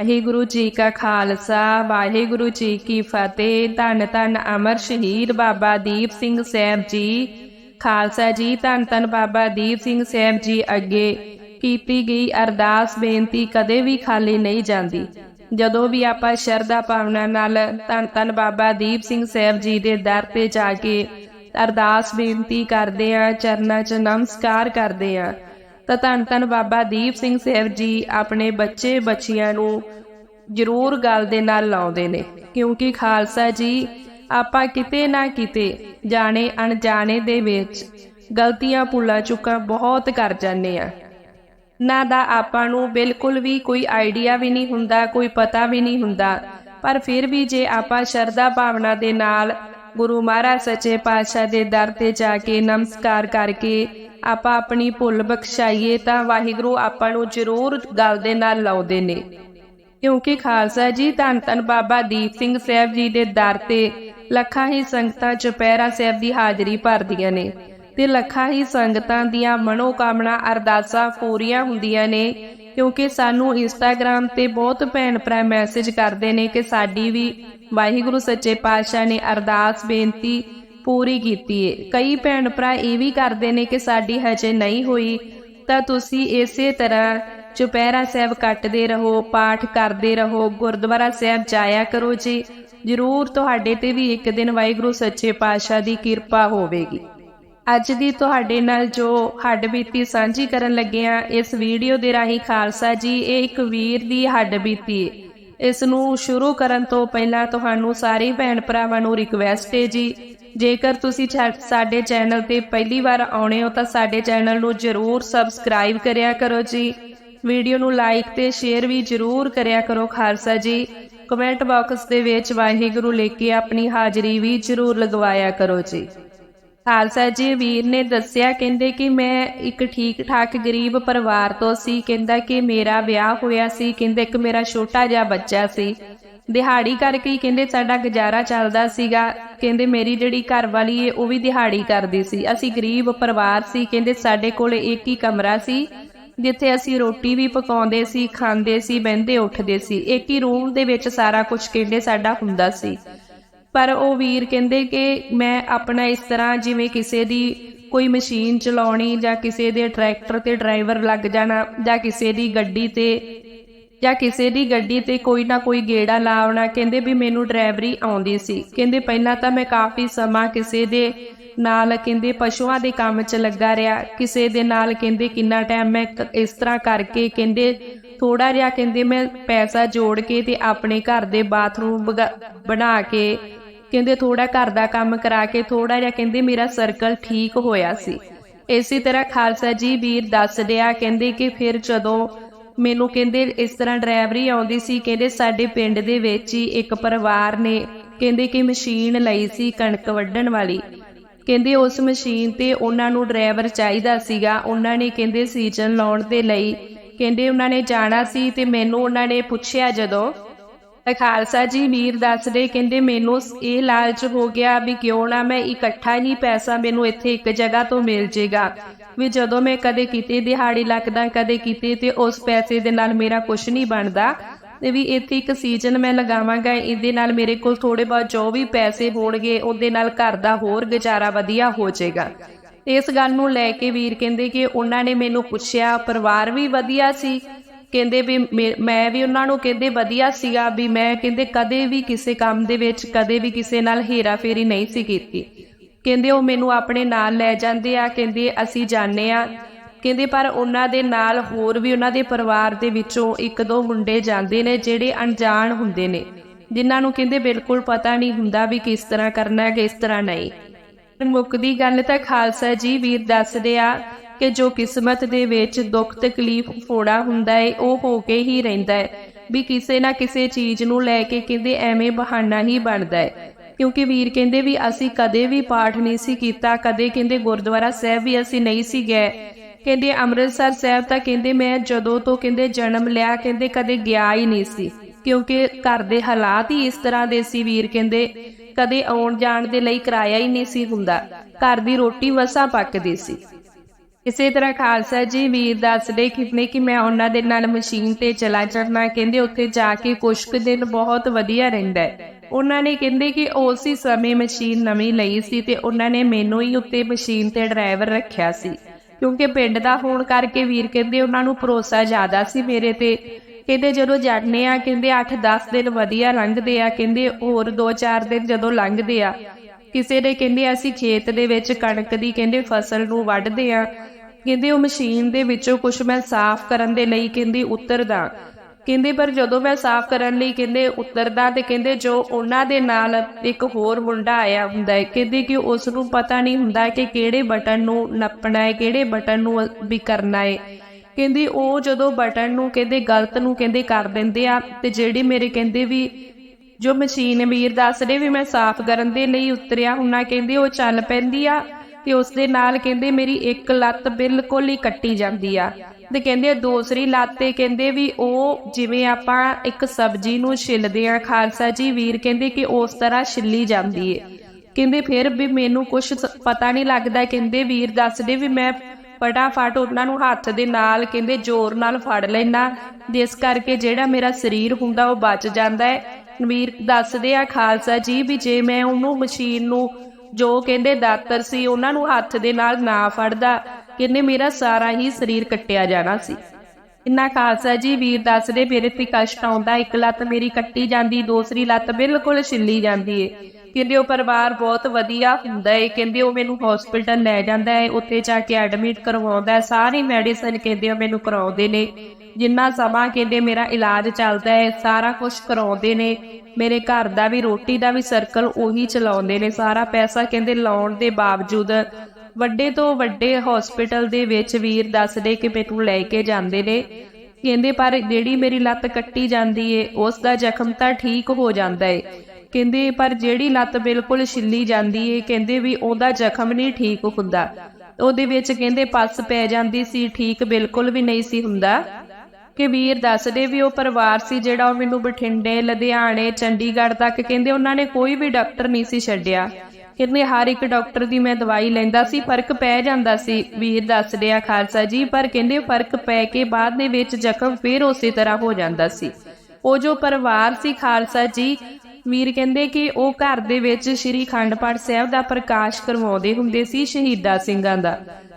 ਵਾਹਿਗੁਰੂ ਜੀ ਕਾ ਖਾਲਸਾ, ਵਾਹਿਗੁਰੂ ਜੀ ਕੀ ਫਤਿਹ। ਧੰਨ ਧੰਨ ਅਮਰ ਸ਼ਹੀਦ ਬਾਬਾ ਦੀਪ ਸਿੰਘ ਸਾਹਿਬ ਜੀ। ਖਾਲਸਾ ਜੀ, ਧੰਨ ਧੰਨ ਬਾਬਾ ਦੀਪ ਸਿੰਘ ਸਾਹਿਬ ਜੀ ਅੱਗੇ ਕੀਤੀ ਗਈ ਅਰਦਾਸ ਬੇਨਤੀ ਕਦੇ ਵੀ ਖਾਲੀ ਨਹੀਂ ਜਾਂਦੀ। ਜਦੋਂ ਵੀ ਆਪਾਂ ਸ਼ਰਧਾ ਭਾਵਨਾ ਨਾਲ ਧੰਨ ਧੰਨ ਬਾਬਾ ਦੀਪ ਸਿੰਘ ਸਾਹਿਬ ਜੀ ਦੇ ਦਰ ਤੇ ਜਾ ਕੇ ਅਰਦਾਸ ਬੇਨਤੀ ਕਰਦੇ ਆ ਚਰਨਾਂ 'ਚ ਨਮਸਕਾਰ ਕਰਦੇ ਆ ਤਾਂ ਧੰਨ ਧੰਨ ਬਾਬਾ ਦੀਪ ਸਿੰਘ ਸਾਹਿਬ ਜੀ ਆਪਣੇ ਬੱਚੇ ਬੱਚੀਆਂ ਨੂੰ ਜ਼ਰੂਰ ਗੱਲ ਦੇ ਨਾਲ ਲਾਉਂਦੇ ਨੇ। ਕਿਉਂਕਿ ਖਾਲਸਾ ਜੀ, ਆਪਾਂ ਕਿਤੇ ਨਾ ਕਿਤੇ ਜਾਣੇ ਅਣਜਾਣੇ ਦੇ ਵਿੱਚ ਗਲਤੀਆਂ ਭੁੱਲਾਂ ਚੁੱਕਾ ਬਹੁਤ ਕਰ ਜਾਂਦੇ ਆ ਨਾ ਦਾ ਆਪਾਂ ਨੂੰ ਬਿਲਕੁਲ ਵੀ ਕੋਈ ਆਈਡੀਆ ਵੀ ਨਹੀਂ ਹੁੰਦਾ, ਕੋਈ ਪਤਾ ਵੀ ਨਹੀਂ ਹੁੰਦਾ। ਪਰ ਫਿਰ ਵੀ ਜੇ ਆਪਾਂ ਸ਼ਰਧਾ ਭਾਵਨਾ ਦੇ ਨਾਲ ਗੁਰੂ ਮਹਾਰਾਜ ਸੱਚੇ ਪਾਤਸ਼ਾਹ ਦੇ ਦਰ ਤੇ ਜਾ ਕੇ ਨਮਸਕਾਰ ਕਰਕੇ ਆਪਾਂ ਆਪਣੀ ਭੁੱਲ ਬਖਸ਼ਾਈਏ ਤਾਂ ਵਾਹਿਗੁਰੂ ਆਪਾਂ ਨੂੰ ਜ਼ਰੂਰ ਗੱਲ ਦੇ ਨਾਲ ਲਾਉਂਦੇ ਨੇ। ਕਿਉਂਕਿ ਖਾਲਸਾ ਜੀ, ਧੰਨ ਧੰਨ ਬਾਬਾ ਦੀਪ ਸਿੰਘ ਸਾਹਿਬ ਜੀ ਦੇ ਦਰ ਤੇ ਲੱਖਾਂ ਹੀ ਸੰਗਤਾਂ ਚੁਪਹਿਰਾ ਸਾਹਿਬ ਦੀ ਹਾਜ਼ਰੀ ਭਰਦੀਆਂ ਨੇ ਤੇ ਲੱਖਾਂ ਹੀ ਸੰਗਤਾਂ ਦੀਆਂ ਮਨੋਕਾਮਨਾ ਅਰਦਾਸਾਂ ਪੂਰੀਆਂ ਹੁੰਦੀਆਂ ਨੇ ਕਿਉਂਕਿ ਸਾਨੂੰ ਇੰਸਟਾਗ੍ਰam ਤੇ ਬਹੁਤ ਭੈਣ ਭਰਾ ਮੈਸੇਜ ਕਰਦੇ ਨੇ ਕਿ ਸਾਡੀ ਵੀ ਵਾਹਿਗੁਰੂ ਸੱਚੇ ਪਾਤਸ਼ਾਹ ਨੇ ਅਰਦਾਸ, ਬੇਨਤੀ ਪੂਰੀ ਕੀਤੀ ਏ। ਕਈ ਭੈਣ ਭਰਾ ਇਹ ਵੀ ਕਰਦੇ ਨੇ ਕਿ ਸਾਡੀ ਹਜੇ ਨਹੀਂ ਹੋਈ, ਤਾਂ ਤੁਸੀਂ ਇਸੇ ਤਰ੍ਹਾਂ ਚੁਪਹਿਰਾ ਸਾਹਿਬ ਕੱਟਦੇ ਰਹੋ, ਪਾਠ ਕਰਦੇ ਰਹੋ, ਗੁਰਦੁਆਰਾ ਸਾਹਿਬ ਜਾਇਆ ਕਰੋ ਜੀ। ਜ਼ਰੂਰ ਤੁਹਾਡੇ ਤੇ ਵੀ ਇੱਕ ਦਿਨ ਵਾਹਿਗੁਰੂ ਸੱਚੇ ਪਾਤਸ਼ਾਹ ਦੀ ਕਿਰਪਾ ਹੋਵੇਗੀ। ਅੱਜ ਦੀ ਤੁਹਾਡੇ ਨਾਲ ਜੋ ਹੱਡ ਬੀਤੀ ਸਾਂਝੀ ਕਰਨ ਲੱਗੇ ਆ ਇਸ ਵੀਡੀਓ ਦੇ ਰਾਹੀਂ ਖਾਲਸਾ ਜੀ, ਇਹ ਇੱਕ ਵੀਰ ਦੀ ਹੱਡ ਬੀਤੀ। ਇਸ ਨੂੰ ਸ਼ੁਰੂ ਕਰਨ ਤੋਂ ਪਹਿਲਾਂ ਤੁਹਾਨੂੰ ਸਾਰੇ ਭੈਣ ਭਰਾਵਾਂ ਨੂੰ ਰਿਕਵੈਸਟ ਹੈ ਜੀ। ਜੇਕਰ ਤੁਸੀਂ ਛਾ- ਸਾਡੇ ਚੈਨਲ ਤੇ ਪਹਿਲੀ ਵਾਰ ਆਉਣੇ ਹੋ ਤਾਂ ਸਾਡੇ ਚੈਨਲ ਨੂੰ ਜਰੂਰ ਸਬਸਕ੍ਰਾਈਬ ਕਰਿਆ ਕਰੋ ਜੀ। ਵੀਡੀਓ ਨੂੰ ਲਾਈਕ ਤੇ ਸ਼ੇਅਰ ਵੀ ਜਰੂਰ ਕਰਿਆ ਕਰੋ ਖਾਲਸਾ ਜੀ। ਕਮੈਂਟ ਬਾਕਸ ਦੇ ਵਿੱਚ ਵਾਹਿਗੁਰੂ ਲਿਖ ਕੇ ਆਪਣੀ ਹਾਜ਼ਰੀ ਵੀ ਜਰੂਰ ਲਗਵਾਇਆ ਕਰੋ ਜੀ। ਖਾਲਸਾ ਜੀ ਵੀਰ ਨੇ ਦੱਸਿਆ, ਕਹਿੰਦੇ ਕਿ ਮੈਂ ਇੱਕ ਠੀਕ ਠਾਕ ਗਰੀਬ ਪਰਿਵਾਰ ਤੋਂ ਸੀ। ਕਹਿੰਦਾ ਕਿ ਮੇਰਾ ਵਿਆਹ ਹੋਇਆ ਸੀ। ਕਹਿੰਦੇ ਇੱਕ ਮੇਰਾ ਛੋਟਾ ਜਿਹਾ ਬੱਚਾ ਸੀ। ਦਿਹਾੜੀ ਕਰਕੇ ਹੀ ਕਹਿੰਦੇ ਸਾਡਾ ਗੁਜ਼ਾਰਾ ਚੱਲਦਾ ਸੀਗਾ। ਕਹਿੰਦੇ ਮੇਰੀ ਜਿਹੜੀ ਘਰ ਵਾਲੀ ਏ, ਉਹ ਵੀ ਦਿਹਾੜੀ ਕਰਦੀ ਸੀ। ਅਸੀਂ ਗਰੀਬ ਪਰਿਵਾਰ ਸੀ। ਕਹਿੰਦੇ ਸਾਡੇ ਕੋਲ ਇੱਕ ਹੀ ਕਮਰਾ ਸੀ, ਜਿੱਥੇ ਅਸੀਂ ਰੋਟੀ ਵੀ ਪਕਾਉਂਦੇ ਸੀ, ਖਾਂਦੇ ਸੀ, ਬਹਿੰਦੇ ਉੱਠਦੇ ਸੀ। ਇੱਕ ਹੀ ਰੂਮ ਦੇ ਵਿੱਚ ਸਾਰਾ ਕੁਝ ਕਹਿੰਦੇ ਸਾਡਾ ਹੁੰਦਾ ਸੀ। ਪਰ ਉਹ ਵੀਰ ਕਹਿੰਦੇ ਕਿ ਮੈਂ ਆਪਣਾ ਇਸ ਤਰ੍ਹਾਂ ਜਿਵੇਂ ਕਿਸੇ ਦੀ ਕੋਈ ਮਸ਼ੀਨ ਚਲਾਉਣੀ ਜਾਂ ਕਿਸੇ ਦੇ ਟਰੈਕਟਰ ਤੇ ਡਰਾਈਵਰ ਲੱਗ ਜਾਣਾ ਜਾਂ ਕਿਸੇ ਦੀ ਗੱਡੀ ਤੇ, ਜਾਂ ਕਿਸੇ ਦੀ ਗੱਡੀ ਤੇ ਕੋਈ ਨਾ ਕੋਈ ਗੇੜਾ ਲਾਉਣਾ, ਕਹਿੰਦੇ ਵੀ ਮੈਨੂੰ ਡਰਾਈਵਰੀ ਆਉਂਦੀ ਸੀ। ਕਹਿੰਦੇ ਪਹਿਲਾਂ ਤਾਂ ਮੈਂ ਕਾਫੀ ਸਮਾਂ ਕਿਸੇ ਦੇ ਨਾਲ, ਕਹਿੰਦੇ ਪਸ਼ੂਆਂ ਦੇ ਕੰਮ 'ਚ ਲੱਗਾ ਰਿਹਾ। ਕਿਸੇ ਦੇ ਨਾਲ ਕਹਿੰਦੇ ਕਿੰਨਾ ਟਾਈਮ ਮੈਂ ਇਸ ਤਰ੍ਹਾਂ ਕਰਕੇ ਕਹਿੰਦੇ ਥੋੜਾ ਜਿਹਾ ਕਹਿੰਦੇ ਮੈਂ ਪੈਸਾ ਜੋੜ ਕੇ ਤੇ ਆਪਣੇ ਘਰ ਦੇ ਬਾਥਰੂਮ ਬਣਾ ਕੇ ਕਹਿੰਦੇ ਥੋੜਾ ਘਰ ਦਾ ਕੰਮ ਕਰਾ ਕੇ ਥੋੜਾ ਜਿਹਾ ਕਹਿੰਦੇ ਮੇਰਾ ਸਰਕਲ ਠੀਕ ਹੋਇਆ ਸੀ। ਇਸੇ ਤਰ੍ਹਾਂ ਖਾਲਸਾ ਜੀ ਵੀਰ ਦੱਸ ਰਿਹਾ, ਕਹਿੰਦੇ ਕਿ ਫਿਰ ਜਦੋਂ ਮੈਨੂੰ ਕਹਿੰਦੇ ਇਸ ਤਰ੍ਹਾਂ ਡਰਾਈਵਰੀ ਆਉਂਦੀ ਸੀ, ਕਹਿੰਦੇ ਸਾਡੇ ਪਿੰਡ ਦੇ ਵਿੱਚ ਹੀ ਇੱਕ ਪਰਿਵਾਰ ਨੇ ਕਹਿੰਦੇ ਕਿ ਮਸ਼ੀਨ ਲਈ ਸੀ ਕਣਕ ਵੱਢਣ ਵਾਲੀ। ਕਹਿੰਦੇ ਉਸ ਮਸ਼ੀਨ ਤੇ ਉਹਨਾਂ ਨੂੰ ਡਰਾਈਵਰ ਚਾਹੀਦਾ ਸੀਗਾ। ਉਹਨਾਂ ਨੇ ਕਹਿੰਦੇ ਸੀਜ਼ਨ ਲਾਉਣ ਦੇ ਲਈ ਕਹਿੰਦੇ ਉਹਨਾਂ ਨੇ ਜਾਣਾ ਸੀ ਤੇ ਮੈਨੂੰ ਉਹਨਾਂ ਨੇ ਪੁੱਛਿਆ ਜਦੋਂ ਖਾਲਸਾ ਜੀ ਵੀਰ ਦੱਸਦੇ ਕਹਿੰਦੇ ਮੈਨੂੰ ਇਹ ਲਾਲਚ ਹੋ ਗਿਆ ਵੀ ਕਿਉਂ ਨਾ ਮੈਂ ਇਕੱਠਾ ਹੀ ਪੈਸਾ ਮੈਨੂੰ ਇੱਥੇ ਇੱਕ ਜਗ੍ਹਾ ਤੋਂ ਮਿਲ ਜੇਗਾ। ਵੀ ਜਦੋਂ ਮੈਂ ਕਦੇ ਕਿਤੇ ਦਿਹਾੜੀ ਲੱਗਦਾ, ਕਦੇ ਕਿਤੇ ਤੇ ਉਸ ਪੈਸੇ ਦੇ ਨਾਲ ਮੇਰਾ ਕੁਝ ਨਹੀਂ ਬਣਦਾ, ਤੇ ਵੀ ਇੱਥੇ ਇੱਕ ਸੀਜ਼ਨ ਮੈਂ ਲਗਾਵਾਂਗਾ, ਇਹਦੇ ਨਾਲ ਮੇਰੇ ਕੋਲ ਥੋੜੇ ਬਹੁਤ ਜੋ ਵੀ ਪੈਸੇ ਹੋਣਗੇ, ਉਹਦੇ ਨਾਲ ਘਰ ਦਾ ਹੋਰ ਗੁਜ਼ਾਰਾ ਵਧੀਆ ਹੋ ਜਾਏਗਾ ਇਸ ਗੱਲ ਨੂੰ ਲੈ ਕੇ ਵੀਰ ਕਹਿੰਦੇ ਕਿ ਉਹਨਾਂ ਨੇ ਮੈਨੂੰ ਪੁੱਛਿਆ, ਪਰਿਵਾਰ ਵੀ ਵਧੀਆ ਸੀ ਕਹਿੰਦੇ ਵੀ ਮੇ- ਮੈਂ ਵੀ ਉਹਨਾਂ ਨੂੰ ਕਹਿੰਦੇ ਵਧੀਆ ਸੀਗਾ ਵੀ ਮੈਂ ਕਹਿੰਦੇ ਕਦੇ ਵੀ ਕਿਸੇ ਕੰਮ ਦੇ ਵਿੱਚ, ਕਦੇ ਵੀ ਕਿਸੇ ਨਾਲ ਹੇਰਾ ਫੇਰੀ ਨਹੀਂ ਸੀ ਕੀਤੀ। ਕਹਿੰਦੇ ਉਹ ਮੈਨੂੰ ਆਪਣੇ ਨਾਲ ਲੈ ਜਾਂਦੇ ਆ, ਕਹਿੰਦੇ ਅਸੀਂ ਜਾਣੇ ਆ। ਕਹਿੰਦੇ ਪਰ ਉਹਨਾਂ ਦੇ ਨਾਲ ਹੋਰ ਵੀ ਉਹਨਾਂ ਦੇ ਪਰਿਵਾਰ ਦੇ ਵਿੱਚੋਂ ਇੱਕ ਦੋ ਮੁੰਡੇ ਜਾਂਦੇ ਨੇ ਜਿਹੜੇ ਅਣਜਾਣ ਹੁੰਦੇ ਨੇ, ਜਿਨ੍ਹਾਂ ਨੂੰ ਕਹਿੰਦੇ ਬਿਲਕੁਲ ਪਤਾ ਨਹੀਂ ਹੁੰਦਾ ਵੀ ਕਿਸ ਤਰ੍ਹਾਂ ਕਰਨਾ ਹੈ ਕਿਸ ਤਰ੍ਹਾਂ ਨਹੀਂ। ਮੁੱਕਦੀ ਗੱਲ ਤਾਂ ਖਾਲਸਾ ਜੀ ਵੀਰ ਦੱਸਦੇ ਆ ਕਿ ਜੋ ਕਿਸਮਤ ਦੇ ਵਿੱਚ ਦੁੱਖ, ਤਕਲੀਫ, ਫੋੜਾ ਹੁੰਦਾ ਹੈ ਉਹ ਹੋ ਕੇ ਹੀ ਰਹਿੰਦਾ ਹੈ ਵੀ ਕਿਸੇ ਨਾ ਕਿਸੇ ਚੀਜ਼ ਨੂੰ ਲੈ ਕੇ ਕਹਿੰਦੇ ਐਵੇਂ ਬਹਾਨਾ ਹੀ ਬਣਦਾ ਹੈ ਕਿਉਂਕਿ ਵੀਰ ਕਹਿੰਦੇ ਵੀ ਅਸੀਂ ਕਦੇ ਵੀ ਪਾਠ ਨਹੀਂ ਸੀ ਕੀਤਾ, ਕਦੇ ਕਹਿੰਦੇ ਗੁਰਦੁਆਰਾ ਸਾਹਿਬ ਵੀ ਅਸੀਂ ਨਹੀਂ ਸੀ ਗਏ। ਕਹਿੰਦੇ ਅੰਮ੍ਰਿਤਸਰ ਸਾਹਿਬ ਤਾਂ ਕਹਿੰਦੇ ਮੈਂ ਜਦੋਂ ਤੋਂ ਕਹਿੰਦੇ ਜਨਮ ਲਿਆ, ਕਹਿੰਦੇ ਕਦੇ ਗਿਆ ਹੀ ਨਹੀਂ ਸੀ। ਕਿਉਂਕਿ ਘਰ ਦੇ ਹਾਲਾਤ ਹੀ ਇਸ ਤਰ੍ਹਾਂ ਦੇ ਸੀ ਵੀਰ ਕਹਿੰਦੇ। ਕਦੇ ਆਉਣ ਜਾਣ ਦੇ ਲਈ ਕਿਰਾਇਆ ਹੀ ਨਹੀਂ ਸੀ ਹੁੰਦਾ। ਘਰ ਦੀ ਰੋਟੀ ਵਸਾ ਪੱਕਦੀ ਸੀ। ਇਸੇ ਤਰ੍ਹਾਂ ਖਾਲਸਾ ਜੀ ਵੀਰ ਦੱਸਦੇ ਕਿਤਨੇ ਕਿ ਮੈਂ ਉਹਨਾਂ ਦੇ ਨਾਲ ਮਸ਼ੀਨ ਤੇ ਚਲਾ ਜਾਣਾ ਕਹਿੰਦੇ ਉੱਥੇ ਜਾ ਕੇ ਕੁਛ ਕੁ ਦਿਨ ਬਹੁਤ ਵਧੀਆ ਰਹਿੰਦਾ ਹੈ। ਉਹਨਾਂ ਨੇ ਕਹਿੰਦੇ ਕਿ ਉਸੇ ਸਮੇਂ ਮਸ਼ੀਨ ਨਵੀਂ ਲਈ ਸੀ ਤੇ ਉਹਨਾਂ ਨੇ ਮੈਨੂੰ ਹੀ ਉੱਤੇ ਮਸ਼ੀਨ ਤੇ ਡਰਾਈਵਰ ਰੱਖਿਆ ਸੀ। ਕਿਉਂਕਿ ਪਿੰਡ ਦਾ ਹੋਣ ਕਰਕੇ ਵੀਰ ਕਹਿੰਦੇ ਉਹਨਾਂ ਨੂੰ ਭਰੋਸਾ ਜ਼ਿਆਦਾ ਸੀ ਮੇਰੇ ਤੇ। ਕਹਿੰਦੇ ਜਦੋਂ ਜਾਂਦੇ ਆ, ਕਹਿੰਦੇ 8-10 ਦਿਨ ਵਧੀਆ ਲੰਘਦੇ ਆ, ਕਹਿੰਦੇ ਹੋਰ 2-4 ਦਿਨ ਜਦੋਂ ਲੰਘਦੇ ਆ। ਕਿਸੇ ਦੇ ਕਹਿੰਦੇ ਅਸੀਂ ਖੇਤ ਦੇ ਵਿੱਚ ਕਣਕ ਦੀ ਕਹਿੰਦੇ ਫਸਲ ਨੂੰ ਵੱਢਦੇ ਆ। ਕਹਿੰਦੇ ਉਹ ਮਸ਼ੀਨ ਦੇ ਵਿੱਚੋਂ ਕੁਝ ਮੈਂ ਸਾਫ਼ ਕਰਨ ਦੇ ਲਈ ਕਹਿੰਦੀ ਉਤਰਦਾ। ਕਹਿੰਦੇ ਪਰ ਜਦੋਂ ਮੈਂ ਸਾਫ਼ ਕਰਨ ਲਈ ਕਹਿੰਦੇ ਉਤਰਦਾ ਤੇ ਕਹਿੰਦੇ ਜੋ ਉਹਨਾਂ ਦੇ ਨਾਲ ਇੱਕ ਹੋਰ ਮੁੰਡਾ ਆਇਆ ਹੁੰਦਾ ਹੈ, ਕਹਿੰਦੇ ਕਿ ਉਸ ਨੂੰ ਪਤਾ ਨਹੀਂ ਹੁੰਦਾ ਕਿ ਕਿਹੜੇ ਬਟਨ ਨੂੰ ਨੱਪਣਾ ਹੈ, ਕਿਹੜੇ ਬਟਨ ਨੂੰ ਵੀ ਕਰਨਾ ਹੈ। ਕਹਿੰਦੀ ਉਹ ਜਦੋਂ ਬਟਨ ਨੂੰ ਕਹਿੰਦੇ ਗਲਤ ਨੂੰ ਕਹਿੰਦੇ ਕਰ ਦਿੰਦੇ ਆ ਤੇ ਜਿਹੜੀ ਮੇਰੇ ਕਹਿੰਦੇ ਵੀ ਜੋ ਮਸ਼ੀਨ ਵੀਰ ਦੱਸਦੇ ਵੀ ਮੈਂ ਸਾਫ਼ ਕਰਨ ਦੇ ਲਈ ਉਤਰਿਆ ਹੁੰਨਾ, ਕਹਿੰਦੇ ਉਹ ਚੱਲ ਪੈਂਦੀ ਆ। ਤੇ ਉਸ ਦੇ ਨਾਲ ਕਹਿੰਦੇ ਮੇਰੀ ਇੱਕ ਲੱਤ ਬਿਲਕੁਲ ਹੀ ਕੱਟੀ ਜਾਂਦੀ ਆ। ਤੇ ਕਹਿੰਦੇ ਦੂਸਰੀ ਲੱਤ ਤੇ ਕਹਿੰਦੇ ਵੀ ਉਹ ਜਿਵੇਂ ਆਪਾਂ ਇੱਕ ਸਬਜ਼ੀ ਨੂੰ ਛਿੱਲਦੇ ਆ, ਖਾਲਸਾ ਜੀ ਵੀਰ ਕਹਿੰਦੇ ਕਿ ਉਸ ਤਰ੍ਹਾਂ ਛਿੱਲੀ ਜਾਂਦੀ ਏ। ਕਹਿੰਦੇ ਫਿਰ ਵੀ ਮੈਨੂੰ ਕੁਝ ਪਤਾ ਨਹੀਂ ਲੱਗਦਾ, ਕਹਿੰਦੇ ਵੀਰ ਦੱਸਦੇ ਵੀ ਮੈਂ ਫਟਾਫਟ ਉਹਨਾਂ ਨੂੰ ਹੱਥ ਦੇ ਨਾਲ ਕਹਿੰਦੇ ਜ਼ੋਰ ਨਾਲ ਫੜ ਲੈਣਾ ਜਿਸ ਕਰਕੇ ਜਿਹੜਾ ਮੇਰਾ ਸਰੀਰ ਹੁੰਦਾ ਉਹ ਬਚ ਜਾਂਦਾ ਹੈ ਵੀਰ ਦੱਸਦੇ ਆ ਖਾਲਸਾ ਜੀ ਵੀ ਜੇ ਮੈਂ ਉਹਨੂੰ ਮਸ਼ੀਨ ਨੂੰ ਜੋ ਕਹਿੰਦੇ ਦਾਤਰ ਸੀ, ਉਹਨਾਂ ਨੂੰ ਹੱਥ ਦੇ ਨਾਲ ਨਾ ਫੜਦਾ, ਕਹਿੰਦੇ ਮੇਰਾ ਸਾਰਾ ਹੀ ਸਰੀਰ ਕੱਟਿਆ ਜਾਣਾ ਸੀ। ਇੰਨਾ ਖਾਲਸਾ ਜੀ, ਵੀਰ ਦੱਸਦੇ ਮੇਰੇ ਤੇ ਕਸ਼ਟ ਆਉਂਦਾ, ਇੱਕ ਲੱਤ ਮੇਰੀ ਕੱਟੀ ਜਾਂਦੀ, ਦੂਸਰੀ ਲੱਤ ਬਿਲਕੁਲ ਛਿੱਲੀ ਜਾਂਦੀ ਏ। ਕਹਿੰਦੇ ਉਹ ਪਰਿਵਾਰ ਬਹੁਤ ਵਧੀਆ ਹੁੰਦਾ ਏ, ਕਹਿੰਦੇ ਉਹ ਮੈਨੂੰ ਹਸਪੀਟਲ ਲੈ ਜਾਂਦਾ ਏ, ਉੱਥੇ ਜਾ ਕੇ ਐਡਮਿਟ ਕਰਵਾਉਂਦਾ ਹੈ ਸਾਰੀ ਮੈਡੀਸਨ ਕਹਿੰਦੇ ਉਹ ਮੈਨੂੰ ਕਰਾਉਂਦੇ ਨੇ। ਜਿੰਨਾ ਸਮਾਂ ਕਹਿੰਦੇ ਮੇਰਾ ਇਲਾਜ ਚੱਲਦਾ ਹੈ ਸਾਰਾ ਕੁਝ ਕਰਾਉਂਦੇ ਨੇ। ਮੇਰੇ ਘਰ ਦਾ ਵੀ, ਰੋਟੀ ਦਾ ਵੀ ਸਰਕਲ ਉਹੀ ਚਲਾਉਂਦੇ ਨੇ, ਸਾਰਾ ਪੈਸਾ ਕਹਿੰਦੇ ਲਾਉਣ ਦੇ ਬਾਵਜੂਦ। ਵੱਡੇ ਤੋਂ ਵੱਡੇ ਹਸਪੀਟਲ ਦੇ ਵਿੱਚ ਵੀਰ ਦੱਸਦੇ ਕਿ ਮੈਨੂੰ ਲੈ ਕੇ ਜਾਂਦੇ ਨੇ। ਕਹਿੰਦੇ ਪਰ ਜਿਹੜੀ ਮੇਰੀ ਲੱਤ ਕੱਟੀ ਜਾਂਦੀ ਏ, ਉਸ ਦਾ ਜ਼ਖਮ ਤਾਂ ਠੀਕ ਹੋ ਜਾਂਦਾ ਏ। ਕਹਿੰਦੇ, ਪਰ ਜਿਹੜੀ ਲੱਤ ਬਿਲਕੁਲ ਛਿੱਲੀ ਜਾਂਦੀ ਏ, ਕਹਿੰਦੇ ਵੀ ਉਹਦਾ ਜ਼ਖਮ ਨਹੀਂ ਠੀਕ ਹੁੰਦਾ। ਉਹਦੇ ਵਿੱਚ ਕਹਿੰਦੇ ਪੱਸ ਪੈ ਜਾਂਦੀ ਸੀ, ਠੀਕ ਬਿਲਕੁਲ ਵੀ ਨਹੀਂ ਸੀ ਹੁੰਦਾ। ਕਿ ਵੀਰ ਦੱਸਦੇ ਵੀ ਉਹ ਪਰਿਵਾਰ ਸੀ ਜਿਹੜਾ ਉਹ ਮੈਨੂੰ ਬਠਿੰਡੇ, ਲੁਧਿਆਣੇ, ਚੰਡੀਗੜ੍ਹ ਤੱਕ ਕਹਿੰਦੇ ਉਹਨਾਂ ਨੇ ਕੋਈ ਵੀ ਡਾਕਟਰ ਨਹੀਂ ਸੀ ਛੱਡਿਆ। ਕਹਿੰਦੇ ਹਰ ਇੱਕ ਡਾਕਟਰ ਦੀ ਮੈਂ ਦਵਾਈ ਲੈਂਦਾ ਸੀ, ਫ਼ਰਕ ਪੈ ਜਾਂਦਾ ਸੀ। ਵੀਰ ਦੱਸਦੇ ਆ, ਖਾਲਸਾ ਜੀ, ਪਰ ਕਹਿੰਦੇ ਫ਼ਰਕ ਪੈ ਕੇ ਬਾਅਦ ਦੇ ਵਿੱਚ ਜ਼ਖਮ ਫੇਰ ਉਸੇ ਤਰ੍ਹਾਂ ਹੋ ਜਾਂਦਾ ਸੀ। ਉਹ ਜੋ ਪਰਿਵਾਰ ਸੀ, ਖਾਲਸਾ ਜੀ ਵੀਰ ਕਹਿੰਦੇ ਕਿ ਉਹ ਘਰ ਦੇ ਵਿੱਚ ਸ੍ਰੀ ਖੰਡ ਪਾਠ ਸਾਹਿਬ ਦਾ ਪ੍ਰਕਾਸ਼ ਕਰਵਾਉਂਦੇ ਹੁੰਦੇ ਸੀ ਸ਼ਹੀਦਾ ਸਿੰਘਾਂ ਦਾ।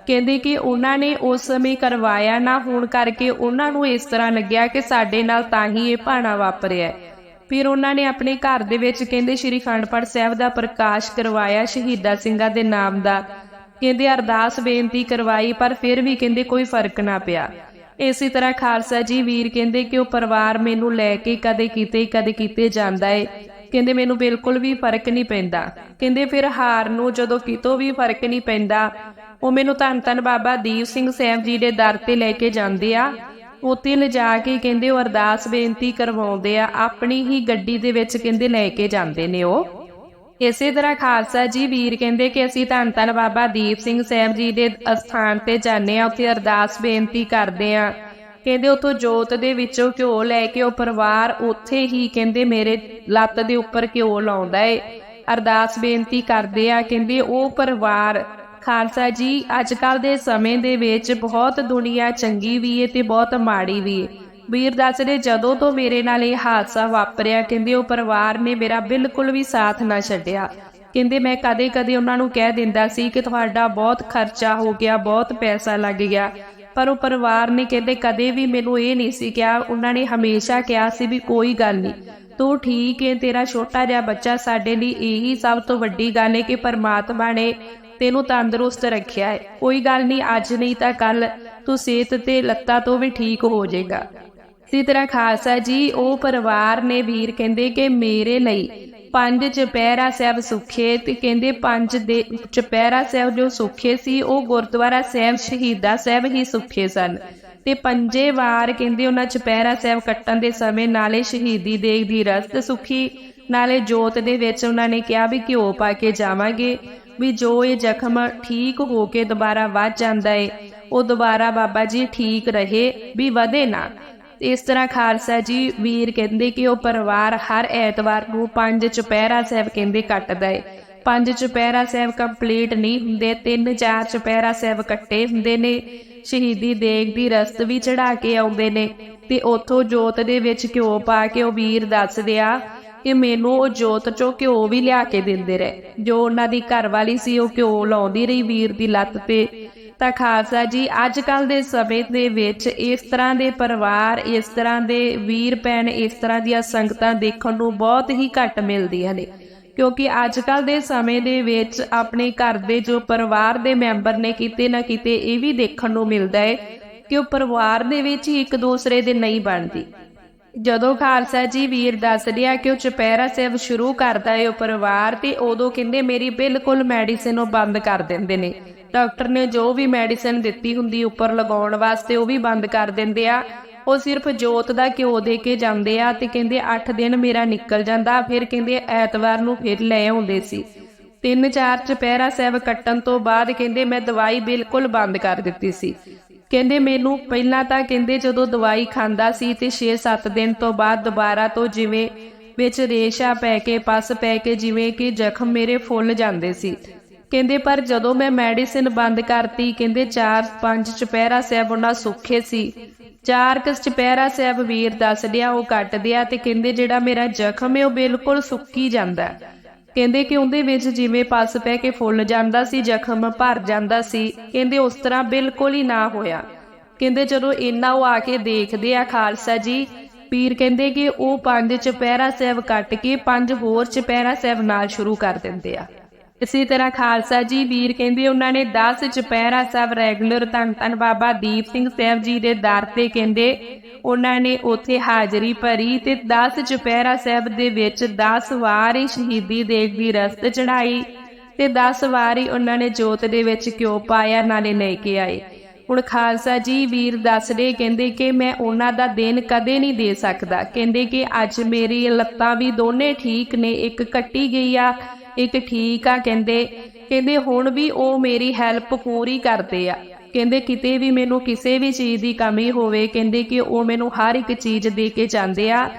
ਕਹਿੰਦੇ ਕਿ ਉਹਨਾਂ ਨੇ ਉਸ ਸਮੇਂ ਕਰਵਾਇਆ ਨਾ ਹੋਣ ਕਰਕੇ ਉਹਨਾਂ ਨੂੰ ਇਸ ਤਰ੍ਹਾਂ ਲੱਗਿਆ ਕਿ ਸਾਡੇ ਨਾਲ ਤਾਂ ਹੀ ਇਹ ਭਾਣਾ ਵਾਪਰਿਆ ਫਿਰ ਉਹਨਾਂ ਨੇ ਆਪਣੇ ਘਰ ਦੇ ਵਿੱਚ ਕਹਿੰਦੇ ਸ੍ਰੀ ਖੰਡ ਪਾਠ ਸਾਹਿਬ ਦਾ ਪ੍ਰਕਾਸ਼ ਕਰਵਾਇਆ ਸ਼ਹੀਦਾ ਸਿੰਘਾਂ ਦੇ ਨਾਮ ਦਾ। ਕਹਿੰਦੇ ਅਰਦਾਸ ਬੇਨਤੀ ਕਰਵਾਈ, ਪਰ ਫਿਰ ਵੀ ਕਹਿੰਦੇ ਕੋਈ ਫ਼ਰਕ ਨਾ ਪਿਆ। ਇਸੇ ਤਰ੍ਹਾਂ ਖਾਲਸਾ ਜੀ ਵੀਰ ਕਹਿੰਦੇ ਕਿ ਉਹ ਪਰਿਵਾਰ ਮੈਨੂੰ ਲੈ ਕੇ ਕਦੇ ਕਿਤੇ ਕਦੇ ਕਿਤੇ ਜਾਂਦਾ ਏ। ਕਹਿੰਦੇ ਮੈਨੂੰ ਬਿਲਕੁਲ ਵੀ ਫ਼ਰਕ ਨਹੀਂ ਪੈਂਦਾ। ਕਹਿੰਦੇ ਫਿਰ ਹਾਰ ਨੂੰ ਜਦੋਂ ਕਿਤੋਂ ਵੀ ਫ਼ਰਕ ਨਹੀਂ ਪੈਂਦਾ, ਉਹ ਮੈਨੂੰ ਧੰਨ ਧੰਨ ਬਾਬਾ ਦੀਪ ਸਿੰਘ ਸਾਹਿਬ ਜੀ ਦੇ ਦਰ ਤੇ ਲੈ ਕੇ ਜਾਂਦੇ ਆ। ਉੱਥੇ ਲਿਜਾ ਕੇ ਕਹਿੰਦੇ ਉਹ ਅਰਦਾਸ ਬੇਨਤੀ ਕਰਵਾਉਂਦੇ ਆ, ਆਪਣੀ ਹੀ ਗੱਡੀ ਦੇ ਵਿੱਚ ਕਹਿੰਦੇ ਲੈ ਕੇ ਜਾਂਦੇ ਨੇ ਉਹ। ਇਸੇ ਤਰ੍ਹਾਂ ਖਾਲਸਾ ਜੀ ਵੀਰ ਕਹਿੰਦੇ ਕਿ ਅਸੀਂ ਧੰਨ ਧੰਨ ਬਾਬਾ ਦੀਪ ਸਿੰਘ ਸਾਹਿਬ ਜੀ ਦੇ ਅਸਥਾਨ ਤੇ ਜਾਂਦੇ ਆ, ਉੱਥੇ ਅਰਦਾਸ ਬੇਨਤੀ ਕਰਦੇ ਆ। ਕਹਿੰਦੇ ਉਥੋਂ ਜੋਤ ਦੇ ਵਿੱਚੋਂ ਘਿਓ ਲੈ ਕੇ ਉਹ ਪਰਿਵਾਰ ਉੱਥੇ ਹੀ ਕਹਿੰਦੇ ਮੇਰੇ ਲੱਤ ਦੇ ਉੱਪਰ ਘਿਓ ਲਾਉਂਦਾ ਏ। ਅਰਦਾਸ ਬੇਨਤੀ ਕਰਦੇ ਆ, ਕਹਿੰਦੇ ਉਹ ਪਰਿਵਾਰ, ਖਾਲਸਾ ਜੀ ਅੱਜ ਕੱਲ ਦੇ ਸਮੇਂ ਦੇ ਵਿੱਚ ਬਹੁਤ ਦੁਨੀਆ ਚੰਗੀ ਵੀ ਏ ਤੇ ਬਹੁਤ ਮਾੜੀ ਵੀ ਏ। ਵੀਰ ਦੱਸਦੇ ਜਦੋਂ ਤੋਂ ਮੇਰੇ ਨਾਲ ਇਹ ਹਾਦਸਾ ਵਾਪਰਿਆ, ਕਹਿੰਦੇ ਉਹ ਪਰਿਵਾਰ ਨੇ ਮੇਰਾ ਬਿਲਕੁਲ ਵੀ ਸਾਥ ਨਾ ਛੱਡਿਆ। ਕਹਿੰਦੇ ਮੈਂ ਕਦੇ-ਕਦੇ ਉਹਨਾਂ ਨੂੰ ਕਹਿ ਦਿੰਦਾ ਸੀ ਕਿ ਤੁਹਾਡਾ ਬਹੁਤ ਖਰਚਾ ਹੋ ਗਿਆ, ਬਹੁਤ ਪੈਸਾ ਲੱਗ ਗਿਆ। ਪਰ ਉਹ ਪਰਿਵਾਰ ਨੇ ਕਹਿੰਦੇ, ਕਦੇ ਵੀ ਮੈਨੂੰ ਇਹ ਨਹੀਂ ਸੀ ਕਿਹਾ। ਉਹਨਾਂ ਨੇ ਹਮੇਸ਼ਾ ਕਿਹਾ ਸੀ ਵੀ ਕੋਈ ਗੱਲ ਨਹੀਂ। ਤੂੰ ਠੀਕ ਹੈ ਤੇਰਾ ਛੋਟਾ ਜਿਹਾ ਬੱਚਾ ਸਾਡੇ ਲਈ ਇਹੀ ਸਭ ਤੋਂ ਵੱਡੀ ਗੱਲ ਹੈ ਕਿ ਪਰਮਾਤਮਾ ਨੇ ਤੈਨੂੰ ਤੰਦਰੁਸਤ ਰੱਖਿਆ ਹੈ ਕੋਈ ਗੱਲ ਨਹੀਂ, ਅੱਜ ਨਹੀਂ ਤਾਂ ਕੱਲ। ਤੂੰ ਸਿਹਤ ਤੇ ਲੱਤਾਂ ਤੋਂ ਵੀ ਠੀਕ ਹੋ ਜਾਏਗਾ। ਇਸੇ ਤਰ੍ਹਾਂ ਖਾਲਸਾ ਜੀ, ਉਹ ਪਰਿਵਾਰ ਨੇ ਵੀਰ ਕਹਿੰਦੇ ਕਿ ਮੇਰੇ ਲਈ ਪੰਜ ਚਪਹਿਰਾ ਸਾਹਿਬ ਸੁੱਖੇ ਤੇ ਕਹਿੰਦੇ ਪੰਜ ਦੇ ਚਪਹਿਰਾ ਸਾਹਿਬ ਜੋ ਸੁੱਖੇ ਸੀ, ਉਹ ਗੁਰਦੁਆਰਾ ਸਾਹਿਬ ਸ਼ਹੀਦਾ ਸਾਹਿਬ ਹੀ ਸੁੱਖੇ ਸਨ। ਤੇ ਪੰਜੇ ਵਾਰ ਕਹਿੰਦੇ ਉਹਨਾਂ ਚਪਹਿਰਾ ਸਾਹਿਬ ਕੱਟਣ ਦੇ ਸਮੇਂ ਨਾਲੇ ਸ਼ਹੀਦੀ ਦੇ ਦੀ ਰਸਤ ਸੁੱਖੀ, ਨਾਲੇ ਜੋਤ ਦੇ ਵਿੱਚ ਉਹਨਾਂ ਨੇ ਕਿਹਾ ਵੀ ਘਿਓ ਪਾ ਕੇ ਜਾਵਾਂਗੇ, ਵੀ ਜੋ ਇਹ ਜ਼ਖਮ ਠੀਕ ਹੋ ਕੇ ਦੁਬਾਰਾ ਵੱਧ ਜਾਂਦਾ ਏ, ਉਹ ਦੁਬਾਰਾ ਬਾਬਾ ਜੀ ਠੀਕ ਰਹੇ, ਵੀ ਵਧੇ ਨਾ। ਇਸ ਤਰ੍ਹਾਂ ਖਾਲਸਾ ਜੀ ਵੀਰ ਕਹਿੰਦੇ ਕਿ ਉਹ ਪਰਿਵਾਰ ਹਰ ਐਤਵਾਰ ਨੂੰ ਪੰਜ ਚੁਪਹਿਰਾ ਸਾਹਿਬ ਕਹਿੰਦੇ ਕੱਟਦਾ ਏ। ਪੰਜ ਚੁਪਹਿਰਾ ਸਾਹਿਬ ਕੰਪਲੀਟ ਨਹੀਂ ਹੁੰਦੇ, ਤਿੰਨ ਚਾਰ ਚੁਪਹਿਰਾ ਸਾਹਿਬ ਕੱਟੇ ਹੁੰਦੇ ਨੇ। ਸ਼ਹੀਦੀ ਦੇਗ ਦੀ ਰਸਤ ਵੀ ਚੜਾ ਕੇ ਆਉਂਦੇ ਨੇ ਤੇ ਉਥੋਂ ਜੋਤ ਦੇ ਵਿੱਚ ਘਿਓ ਪਾ ਕੇ ਉਹ ਵੀਰ ਦੱਸਦੇ ਆ ਕਿ ਮੈਨੂੰ ਉਹ ਜੋਤ ਚੋਂ ਘਿਓ ਵੀ ਲਿਆ ਕੇ ਦਿੰਦੇ ਰਹੇ। ਜੋ ਉਹਨਾਂ ਦੀ ਘਰਵਾਲੀ ਸੀ, ਉਹ ਘਿਓ ਲਾਉਂਦੀ ਰਹੀ ਵੀਰ ਦੀ ਲੱਤ ਤੇ। ਤਾਂ ਖਾਲਸਾ ਜੀ ਅੱਜ ਕੱਲ ਦੇ ਸਮੇਂ ਦੇ ਵਿੱਚ ਇਸ ਤਰ੍ਹਾਂ ਦੇ ਪਰਿਵਾਰ, ਇਸ ਤਰ੍ਹਾਂ ਦੇ ਵੀਰ ਭੈਣ, ਇਸ ਤਰ੍ਹਾਂ ਦੀਆਂ ਸੰਗਤਾਂ ਦੇਖਣ ਨੂੰ ਬਹੁਤ ਹੀ ਘੱਟ ਮਿਲਦੀਆਂ ਨੇ। ਕਿਉਂਕਿ ਅੱਜ ਕੱਲ ਦੇ ਸਮੇਂ ਦੇ ਵਿੱਚ ਆਪਣੇ ਘਰ ਦੇ ਜੋ ਪਰਿਵਾਰ ਦੇ ਮੈਂਬਰ ਨੇ ਕਿਤੇ ਨਾ ਕਿਤੇ ਇਹ ਵੀ ਦੇਖਣ ਨੂੰ ਮਿਲਦਾ ਹੈ ਕਿ ਉਹ ਪਰਿਵਾਰ ਦੇ ਵਿੱਚ ਹੀ ਇੱਕ ਦੂਸਰੇ ਦੇ ਨਹੀਂ ਬਣਦੀ। ਜਦੋਂ ਖਾਲਸਾ ਜੀ ਵੀਰ ਦੱਸ ਰਿਹਾ ਕਿ ਉਹ ਚੁਪਹਿਰਾ ਸਾਹਿਬ ਸ਼ੁਰੂ ਕਰਦਾ ਹੈ ਉਹ ਪਰਿਵਾਰ, ਤੇ ਉਦੋਂ ਕਹਿੰਦੇ, ਮੇਰੀ ਬਿਲਕੁਲ ਮੈਡੀਸਿਨ ਉਹ ਬੰਦ ਕਰ ਦਿੰਦੇ ਨੇ। ਡਾਕਟਰ ਨੇ ਜੋ ਵੀ ਮੈਡੀਸਿਨ ਦਿੱਤੀ ਹੁੰਦੀ ਉੱਪਰ ਲਗਾਉਣ ਵਾਸਤੇ ਉਹ ਵੀ ਬੰਦ ਕਰ ਦਿੰਦੇ ਆ। ਉਹ ਸਿਰਫ ਜੋਤ ਦਾ ਘਿਓ ਦੇ ਕੇ ਜਾਂਦੇ ਆ ਤੇ ਕਹਿੰਦੇ 8 ਦਿਨ ਮੇਰਾ ਨਿਕਲ ਜਾਂਦਾ, ਫਿਰ ਕਹਿੰਦੇ ਐਤਵਾਰ ਨੂੰ ਫਿਰ ਲੈ ਆਉਂਦੇ ਸੀ। ਤਿੰਨ ਚਾਰ ਚੁਪਹਿਰਾ ਸਾਹਿਬ ਕੱਟਣ ਤੋਂ ਬਾਅਦ ਕਹਿੰਦੇ ਮੈਂ ਦਵਾਈ ਬਿਲਕੁਲ ਬੰਦ ਕਰ ਦਿੱਤੀ ਸੀ। ਕਹਿੰਦੇ ਮੈਨੂੰ ਪਹਿਲਾਂ ਤਾਂ ਕਹਿੰਦੇ ਜਦੋਂ ਦਵਾਈ ਖਾਂਦਾ ਸੀ ਤੇ 6-7 ਦਿਨ ਤੋਂ ਬਾਅਦ ਦੁਬਾਰਾ ਤੋਂ ਜਿਵੇਂ ਵਿੱਚ ਰੇਸ਼ਾ ਪੈ ਕੇ, ਪਸ ਪੈ ਕੇ ਜਿਵੇਂ ਕਿ ਜ਼ਖਮ ਮੇਰੇ ਫੁੱਲ ਜਾਂਦੇ ਸੀ। ਕਹਿੰਦੇ, ਪਰ ਜਦੋਂ ਮੈਂ ਮੈਡੀਸਿਨ ਬੰਦ ਕਰਤੀ, ਕਹਿੰਦੇ 4-5 ਚੁਪਹਿਰਾ ਸਾਹਿਬ ਉਹਨਾਂ ਸੁੱਖੇ ਸੀ। ਚਾਰ ਕਸ ਚੁਪਹਿਰਾ ਸਾਹਿਬ ਵੀਰ ਦੱਸ ਦਿਆ, ਉਹ ਕੱਟ ਦਿਆ ਤੇ ਕਹਿੰਦੇ, ਜਿਹੜਾ ਮੇਰਾ ਜ਼ਖਮ ਹੈ, ਉਹ ਬਿਲਕੁਲ ਸੁੱਕੀ ਜਾਂਦਾ ਕਹਿੰਦੇ ਕਿ ਉਹਦੇ ਵਿੱਚ ਜਿਵੇਂ ਪਸ ਪੈ ਕੇ ਫੁੱਲ ਜਾਂਦਾ ਸੀ, ਜ਼ਖਮ ਭਰ ਜਾਂਦਾ ਸੀ। ਕਹਿੰਦੇ, ਉਸ ਤਰ੍ਹਾਂ ਬਿਲਕੁਲ ਹੀ ਨਾ ਹੋਇਆ। ਕਹਿੰਦੇ, ਜਦੋਂ ਇੰਨਾ ਉਹ ਆ ਕੇ ਦੇਖਦੇ ਆ, ਖਾਲਸਾ ਜੀ, ਪੀਰ ਕਹਿੰਦੇ ਕਿ ਉਹ ਪੰਜ ਚੁਪਹਿਰਾ ਸਾਹਿਬ ਕੱਟ ਕੇ ਪੰਜ ਹੋਰ ਚੁਪਹਿਰਾ ਸਾਹਿਬ ਨਾਲ ਸ਼ੁਰੂ ਕਰ ਦਿੰਦੇ ਆ। ਇਸੇ ਤਰ੍ਹਾਂ ਖਾਲਸਾ ਜੀ ਵੀਰ ਕਹਿੰਦੇ ਉਹਨਾਂ ਨੇ 10 ਚੁਪਹਿਰਾ ਸਾਹਿਬ ਰੈਗੂਲਰ ਧੰਨ ਧੰਨ ਬਾਬਾ ਦੀਪ ਸਿੰਘ ਸਾਹਿਬ ਜੀ ਦੇ ਦਰ ਤੇ ਕਹਿੰਦੇ ਉਹਨਾਂ ਨੇ ਉੱਥੇ ਹਾਜ਼ਰੀ ਭਰੀ ਤੇ 10 ਚੁਪਹਿਰਾ ਸਾਹਿਬ ਦੇ ਵਿੱਚ 10 ਵਾਰ ਹੀ ਸ਼ਹੀਦੀ ਦੇਗ ਦੀ ਰਸਤ ਚੜਾਈ ਤੇ 10 ਵਾਰ ਉਹਨਾਂ ਨੇ ਜੋਤ ਦੇ ਵਿੱਚ ਘਿਓ ਪਾਇਆ, ਨਾਲੇ ਲੈ ਕੇ ਆਏ। ਹੁਣ ਖਾਲਸਾ ਜੀ ਵੀਰ ਦੱਸਦੇ ਕਹਿੰਦੇ ਕਿ ਮੈਂ ਉਹਨਾਂ ਦਾ ਦੇਣ ਕਦੇ ਨਹੀਂ ਦੇ ਸਕਦਾ। ਕਹਿੰਦੇ ਕਿ ਅੱਜ ਮੇਰੀ ਲੱਤਾਂ ਵੀ ਦੋਨੇ ਠੀਕ ਨੇ, ਇੱਕ ਕੱਟੀ ਗਈ ਆ ਇੱਕ ਠੀਕ ਆ ਕਹਿੰਦੇ। ਕਹਿੰਦੇ ਹੁਣ ਵੀ ਉਹ ਮੇਰੀ ਹੈਲਪ ਪੂਰੀ ਕਰਦੇ ਆ। ਕਹਿੰਦੇ ਕਿਤੇ ਵੀ ਮੈਨੂੰ ਕਿਸੇ ਵੀ ਚੀਜ਼ ਦੀ ਕਮੀ ਹੋਵੇ, ਕਹਿੰਦੇ ਕਿ ਉਹ ਮੈਨੂੰ ਹਰ ਇੱਕ ਚੀਜ਼ ਦੇ ਕੇ ਜਾਂਦੇ ਆ।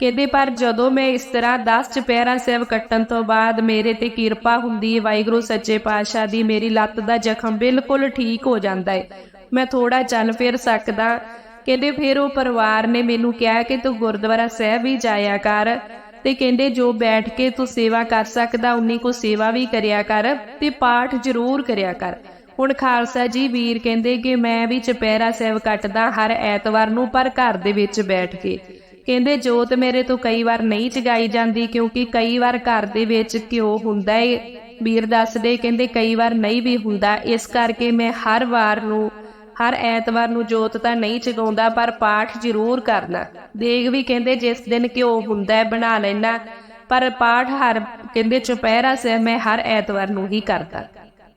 ਕਹਿੰਦੇ ਪਰ ਜਦੋਂ ਮੈਂ ਇਸ ਤਰ੍ਹਾਂ 10 ਚੁਪਹਿਰਾ ਸਾਹਿਬ ਕੱਟਣ ਤੋਂ ਬਾਅਦ ਮੇਰੇ ਤੇ ਕਿਰਪਾ ਹੁੰਦੀ ਹੈ ਵਾਹਿਗੁਰੂ ਸੱਚੇ ਪਾਤਸ਼ਾਹ ਦੀ ਮੇਰੀ ਲੱਤ ਦਾ ਜ਼ਖਮ ਬਿਲਕੁਲ ਠੀਕ ਹੋ ਜਾਂਦਾ ਹੈ ਮੈਂ ਥੋੜਾ ਚੱਲ ਫਿਰ ਸਕਦਾ। ਕਹਿੰਦੇ ਫਿਰ ਉਹ ਪਰਿਵਾਰ ਨੇ ਮੈਨੂੰ ਕਿਹਾ ਕਿ ਤੂੰ ਗੁਰਦੁਆਰਾ ਸਾਹਿਬ ਵੀ ਜਾਇਆ ਕਰ। ਤੇ ਕਹਿੰਦੇ ਜੋ ਬੈਠ ਕੇ ਤੂੰ ਸੇਵਾ ਕਰ ਸਕਦਾ, ਉਨੀ ਕੋ ਸੇਵਾ ਵੀ ਕਰਿਆ ਕਰ ਤੇ ਪਾਠ ਜ਼ਰੂਰ ਕਰਿਆ ਕਰ। ਹੁਣ ਖਾਲਸਾ ਜੀ ਵੀਰ ਕਹਿੰਦੇ ਕਿ ਮੈਂ ਵੀ ਚੁਪਹਿਰਾ ਸਾਹਿਬ ਕੱਟਦਾ ਹਰ ਐਤਵਾਰ ਨੂੰ, ਪਰ ਘਰ ਦੇ ਵਿੱਚ ਬੈਠ ਕੇ। ਕਹਿੰਦੇ ਜੋਤ ਮੇਰੇ ਤੋਂ ਕਈ ਵਾਰ ਨਹੀਂ ਜਗਾਈ ਜਾਂਦੀ, ਕਿਉਂਕਿ ਕਈ ਵਾਰ ਘਰ ਦੇ ਵਿੱਚ ਘਿਓ ਹੁੰਦਾ ਏ। ਵੀਰ ਦੱਸਦੇ, ਕਹਿੰਦੇ ਕਈ ਵਾਰ ਨਹੀਂ ਵੀ ਹੁੰਦਾ, ਇਸ ਕਰਕੇ ਮੈਂ ਹਰ ਵਾਰ ਨੂੰ ਹਰ ਐਤਵਾਰ ਨੂੰ ਜੋਤ ਤਾਂ ਨਹੀਂ ਜਗਾਉਂਦਾ, ਪਰ ਪਾਠ ਜ਼ਰੂਰ ਕਰਨਾ। ਦੇਗ ਵੀ ਕਹਿੰਦੇ, ਜਿਸ ਦਿਨ ਘਿਓ ਹੁੰਦਾ ਹੈ, ਬਣਾ ਲੈਣਾ ਪਰ ਪਾਠ ਹਰ ਕਹਿੰਦੇ, ਚੁਪਹਿਰਾ ਸਾਹਿਬ ਮੈਂ ਹਰ ਐਤਵਾਰ ਨੂੰ ਹੀ ਕਰਦਾ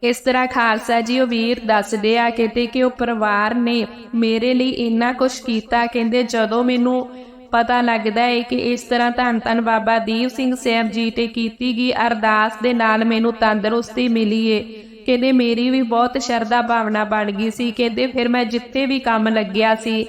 ਇਸ ਤਰ੍ਹਾਂ ਖਾਲਸਾ ਜੀ ਉਹ ਵੀਰ ਦੱਸਦੇ ਆ ਕਹਿੰਦੇ ਕਿ ਉਹ ਪਰਿਵਾਰ ਨੇ ਮੇਰੇ ਲਈ ਇੰਨਾ ਕੁਝ ਕੀਤਾ, ਕਹਿੰਦੇ, ਜਦੋਂ ਮੈਨੂੰ ਪਤਾ ਲੱਗਦਾ ਹੈ ਕਿ ਇਸ ਤਰ੍ਹਾਂ ਧੰਨ ਧੰਨ ਬਾਬਾ ਦੀਪ ਸਿੰਘ ਸਾਹਿਬ ਜੀ ਤੇ ਕੀਤੀ ਗਈ ਅਰਦਾਸ ਦੇ ਨਾਲ ਮੈਨੂੰ ਤੰਦਰੁਸਤੀ ਮਿਲੀ ਏ ਕਹਿੰਦੇ ਮੇਰੀ ਵੀ ਬਹੁਤ ਸ਼ਰਧਾ ਭਾਵਨਾ ਬਣ ਗਈ ਸੀ। ਕਹਿੰਦੇ ਫਿਰ ਮੈਂ ਜਿੱਥੇ ਵੀ ਕੰਮ ਲੱਗਿਆ ਸੀ,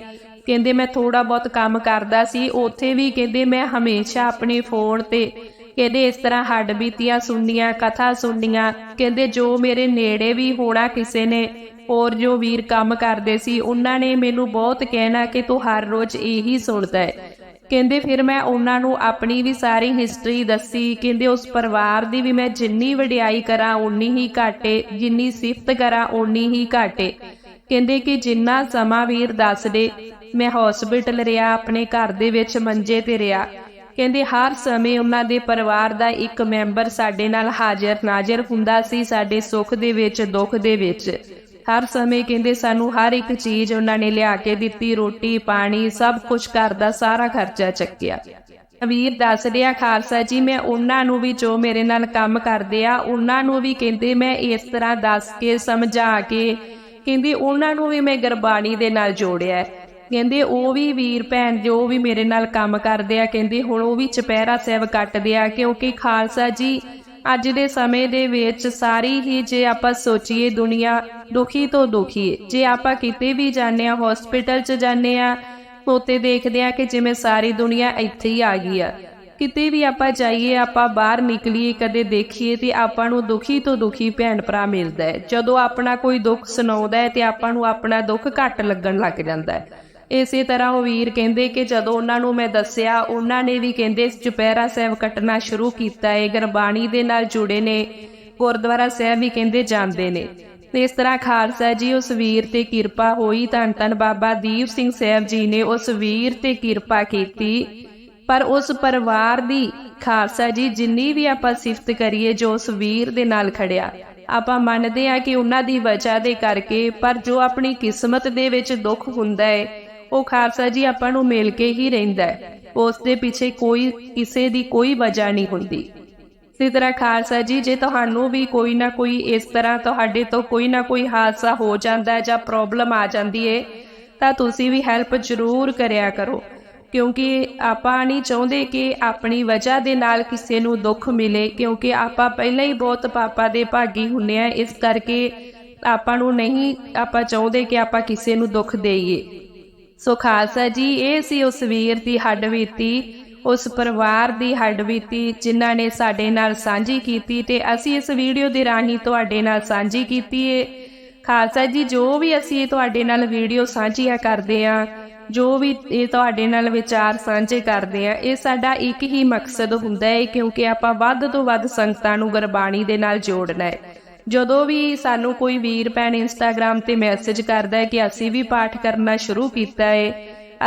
ਕਹਿੰਦੇ ਮੈਂ ਥੋੜਾ ਬਹੁਤ ਕੰਮ ਕਰਦਾ ਸੀ, ਉੱਥੇ ਵੀ ਕਹਿੰਦੇ ਮੈਂ ਹਮੇਸ਼ਾ ਆਪਣੇ ਫੋਨ ਤੇ ਕਹਿੰਦੇ ਇਸ ਤਰ੍ਹਾਂ ਹੱਡ ਬੀਤੀਆਂ ਸੁਣਨੀਆਂ, ਕਥਾ ਸੁਣਨੀਆਂ। ਕਹਿੰਦੇ ਜੋ ਮੇਰੇ ਨੇੜੇ ਵੀ ਹੋਣਾ ਕਿਸੇ ਨੇ ਹੋਰ ਜੋ ਵੀਰ ਕੰਮ ਕਰਦੇ ਸੀ, ਉਹਨਾਂ ਨੇ ਮੈਨੂੰ ਬਹੁਤ ਕਹਿਣਾ ਕਿ ਤੂੰ ਹਰ ਰੋਜ਼ ਇਹੀ ਸੁਣਦਾ ਹੈ। ਕਹਿੰਦੇ ਫਿਰ ਮੈਂ ਉਹਨਾਂ ਨੂੰ ਆਪਣੀ ਵੀ ਸਾਰੀ ਹਿਸਟਰੀ ਦੱਸੀ। ਕਹਿੰਦੇ ਉਸ ਪਰਿਵਾਰ ਦੀ ਵੀ ਮੈਂ ਜਿੰਨੀ ਵਡਿਆਈ ਕਰਾਂ ਉਨੀ ਹੀ ਘਾਟੇ, ਜਿੰਨੀ ਸਿਫਤ ਕਰਾਂ ਉਨੀ ਹੀ ਘਾਟੇ। ਕਹਿੰਦੇ ਕਿ ਜਿੰਨਾ ਸਮਾਂ ਵੀਰ ਦੱਸ ਦੇ ਮੈਂ ਹਸਪੀਟਲ ਰਿਹਾ, ਆਪਣੇ ਘਰ ਦੇ ਵਿੱਚ ਮੰਜੇ ਤੇ ਰਿਹਾ। ਕਹਿੰਦੇ ਹਰ ਸਮੇਂ ਉਹਨਾਂ ਦੇ ਪਰਿਵਾਰ ਦਾ ਇੱਕ ਮੈਂਬਰ ਸਾਡੇ ਨਾਲ ਹਾਜ਼ਰ ਨਾਜ਼ਰ ਹੁੰਦਾ ਸੀ ਸਾਡੇ ਸੁੱਖ ਦੇ ਵਿੱਚ, ਦੁੱਖ ਦੇ ਵਿੱਚ। ਹਰ ਸਮੇਂ ਕਹਿੰਦੇ ਸਾਨੂੰ ਹਰ ਇੱਕ ਚੀਜ਼ ਉਹਨਾਂ ਨੇ ਲਿਆ ਕੇ ਦਿੱਤੀ, ਰੋਟੀ, ਪਾਣੀ, ਸਭ ਕੁਝ ਘਰ ਦਾ ਸਾਰਾ ਖਰਚਾ ਚੱਕਿਆ। ਵੀਰ ਦੱਸ ਰਿਹਾ, ਖਾਲਸਾ ਜੀ, ਮੈਂ ਉਹਨਾਂ ਨੂੰ ਵੀ ਜੋ ਮੇਰੇ ਨਾਲ ਕੰਮ ਕਰਦੇ ਆ, ਉਹਨਾਂ ਨੂੰ ਵੀ ਕਹਿੰਦੇ ਮੈਂ ਇਸ ਤਰ੍ਹਾਂ ਦੱਸ ਕੇ, ਸਮਝਾ ਕੇ, ਕਹਿੰਦੇ ਉਹਨਾਂ ਨੂੰ ਵੀ ਮੈਂ ਗੁਰਬਾਣੀ ਦੇ ਨਾਲ ਜੋੜਿਆ। ਕਹਿੰਦੇ ਉਹ ਵੀ ਵੀਰ ਭੈਣ ਜੋ ਵੀ ਮੇਰੇ ਨਾਲ ਕੰਮ ਕਰਦੇ ਆ, ਕਹਿੰਦੇ ਹੁਣ ਉਹ ਵੀ ਚੁਪਹਿਰਾ ਸਾਹਿਬ ਕੱਟਦੇ ਆ, ਕਿਉਂਕਿ ਖਾਲਸਾ ਜੀ ਅੱਜ ਦੇ ਸਮੇਂ ਦੇ ਵਿੱਚ ਸਾਰੀ ਹੀ ਜੇ ਆਪਾਂ ਸੋਚੀਏ ਦੁਨੀਆ ਦੁਖੀ ਤੋਂ ਦੁਖੀ ਹੈ ਜੇ ਆਪਾਂ ਕਿਤੇ ਵੀ ਜਾਂਦੇ ਆ ਹਸਪੀਟਲ 'ਚ ਜਾਂਦੇ ਆ ਉੱਥੇ ਦੇਖਦੇ ਆ ਕਿ ਜਿਵੇਂ ਸਾਰੀ ਦੁਨੀਆ ਇੱਥੇ ਹੀ ਆ ਗਈ ਆ। ਕਿਤੇ ਵੀ ਆਪਾਂ ਜਾਈਏ, ਆਪਾਂ ਬਾਹਰ ਨਿਕਲੀਏ, ਕਦੇ ਦੇਖੀਏ ਤੇ ਆਪਾਂ ਨੂੰ ਦੁਖੀ ਤੋਂ ਦੁਖੀ ਭੈਣ ਭਰਾ ਮਿਲਦਾ ਹੈ। ਜਦੋਂ ਆਪਣਾ ਕੋਈ ਦੁੱਖ ਸੁਣਾਉਂਦਾ ਹੈ ਤੇ ਆਪਾਂ ਨੂੰ ਆਪਣਾ ਦੁੱਖ ਘੱਟ ਲੱਗਣ ਲੱਗ ਜਾਂਦਾ ਹੈ। ਇਸੇ ਤਰ੍ਹਾਂ ਉਹ ਵੀਰ ਕਹਿੰਦੇ ਕਿ ਜਦੋਂ ਉਹਨਾਂ ਨੂੰ ਮੈਂ ਦੱਸਿਆ, ਉਹਨਾਂ ਨੇ ਵੀ ਕਹਿੰਦੇ ਚੁਪਹਿਰਾ ਸਾਹਿਬ ਕੱਟਣਾ ਸ਼ੁਰੂ ਕੀਤਾ ਹੈ ਗੁਰਬਾਣੀ ਦੇ ਨਾਲ ਜੁੜੇ ਨੇ, ਗੁਰਦੁਆਰਾ ਸਾਹਿਬ ਵੀ ਕਹਿੰਦੇ ਜਾਂਦੇ ਨੇ। ਤੇ ਇਸ ਤਰ੍ਹਾਂ ਖਾਲਸਾ ਜੀ, ਉਸ ਵੀਰ ਤੇ ਕਿਰਪਾ ਹੋਈ, ਧੰਨ ਧੰਨ ਬਾਬਾ ਦੀਪ ਸਿੰਘ ਸਾਹਿਬ ਜੀ ਨੇ ਉਸ ਵੀਰ ਤੇ ਕਿਰਪਾ ਕੀਤੀ। ਪਰ ਉਸ ਪਰਿਵਾਰ ਦੀ ਖਾਲਸਾ ਜੀ, ਜਿੰਨੀ ਵੀ ਆਪਾਂ ਸਿਫਤ ਕਰੀਏ, ਜੋ ਉਸ ਵੀਰ ਦੇ ਨਾਲ ਖੜਿਆ, ਆਪਾਂ ਮੰਨਦੇ ਆ ਕਿ ਉਹਨਾਂ ਦੀ ਵਜ੍ਹਾ ਦੇ ਕਰਕੇ, ਪਰ ਜੋ ਆਪਣੀ ਕਿਸਮਤ ਦੇ ਵਿੱਚ ਦੁੱਖ ਹੁੰਦਾ ਹੈ ਉਹ ਖਾਲਸਾ ਜੀ ਆਪਾਂ ਨੂੰ ਮਿਲ ਕੇ ਹੀ ਰਹਿੰਦਾ ਹੈ। ਉਸ ਦੇ ਪਿੱਛੇ ਕੋਈ, ਕਿਸੇ ਦੀ ਕੋਈ ਵਜ੍ਹਾ ਨਹੀਂ ਹੁੰਦੀ। ਇਸੇ ਤਰ੍ਹਾਂ ਖਾਲਸਾ ਜੀ, ਜੇ ਤੁਹਾਨੂੰ ਵੀ ਕੋਈ ਨਾ ਕੋਈ ਇਸ ਤਰ੍ਹਾਂ ਤੁਹਾਡੇ ਤੋਂ ਕੋਈ ਨਾ ਕੋਈ ਹਾਦਸਾ ਹੋ ਜਾਂਦਾ ਹੈ ਜਾਂ ਪ੍ਰੋਬਲਮ ਆ ਜਾਂਦੀ ਹੈ, ਤਾਂ ਤੁਸੀਂ ਵੀ ਹੈਲਪ ਜ਼ਰੂਰ ਕਰਿਆ ਕਰੋ। ਕਿਉਂਕਿ ਆਪਾਂ ਨਹੀਂ ਚਾਹੁੰਦੇ ਕਿ ਆਪਣੀ ਵਜ੍ਹਾ ਦੇ ਨਾਲ ਕਿਸੇ ਨੂੰ ਦੁੱਖ ਮਿਲੇ, ਕਿਉਂਕਿ ਆਪਾਂ ਪਹਿਲਾਂ ਹੀ ਬਹੁਤ ਪਾਪਾ ਦੇ ਭਾਗੀ ਹੁੰਨੇ ਆ ਇਸ ਕਰਕੇ ਆਪਾਂ ਨੂੰ ਨਹੀਂ, ਆਪਾਂ ਚਾਹੁੰਦੇ ਕਿ ਆਪਾਂ ਕਿਸੇ ਨੂੰ ਦੁੱਖ ਦੇਈਏ। ਸੋ ਖਾਲਸਾ ਜੀ, ਇਹ ਸੀ ਉਸ ਵੀਰ ਦੀ ਹੱਡਬੀਤੀ ਉਸ ਪਰਿਵਾਰ ਦੀ ਹੱਡਬੀਤੀ ਜਿਨ੍ਹਾਂ ਨੇ ਸਾਡੇ ਨਾਲ ਸਾਂਝੀ ਕੀਤੀ ਤੇ ਅਸੀਂ ਇਸ ਵੀਡੀਓ ਦੇ ਰਾਹੀਂ ਤੁਹਾਡੇ ਨਾਲ ਸਾਂਝੀ ਕੀਤੀ ਏ। ਖਾਲਸਾ ਜੀ, ਜੋ ਵੀ ਅਸੀਂ ਤੁਹਾਡੇ ਨਾਲ ਵੀਡੀਓ ਸਾਂਝੀਆਂ ਕਰਦੇ ਆ, ਜੋ ਵੀ ਇਹ ਤੁਹਾਡੇ ਨਾਲ ਵਿਚਾਰ ਸਾਂਝੇ ਕਰਦੇ ਆ, ਇਹ ਸਾਡਾ ਇੱਕ ਹੀ ਮਕਸਦ ਹੁੰਦਾ ਹੈ ਕਿਉਂਕਿ ਆਪਾਂ ਵੱਧ ਤੋਂ ਵੱਧ ਸੰਗਤਾਂ ਨੂੰ ਗੁਰਬਾਣੀ ਦੇ ਨਾਲ ਜੋੜਨਾ ਹੈ ਜਦੋਂ ਵੀ ਸਾਨੂੰ ਕੋਈ ਵੀਰ ਭੈਣ ਇੰਸਟਾਗ੍ਰam ਤੇ ਮੈਸੇਜ ਕਰਦਾ ਹੈ ਕਿ ਅਸੀਂ ਵੀ ਪਾਠ ਕਰਨਾ ਸ਼ੁਰੂ ਕੀਤਾ ਹੈ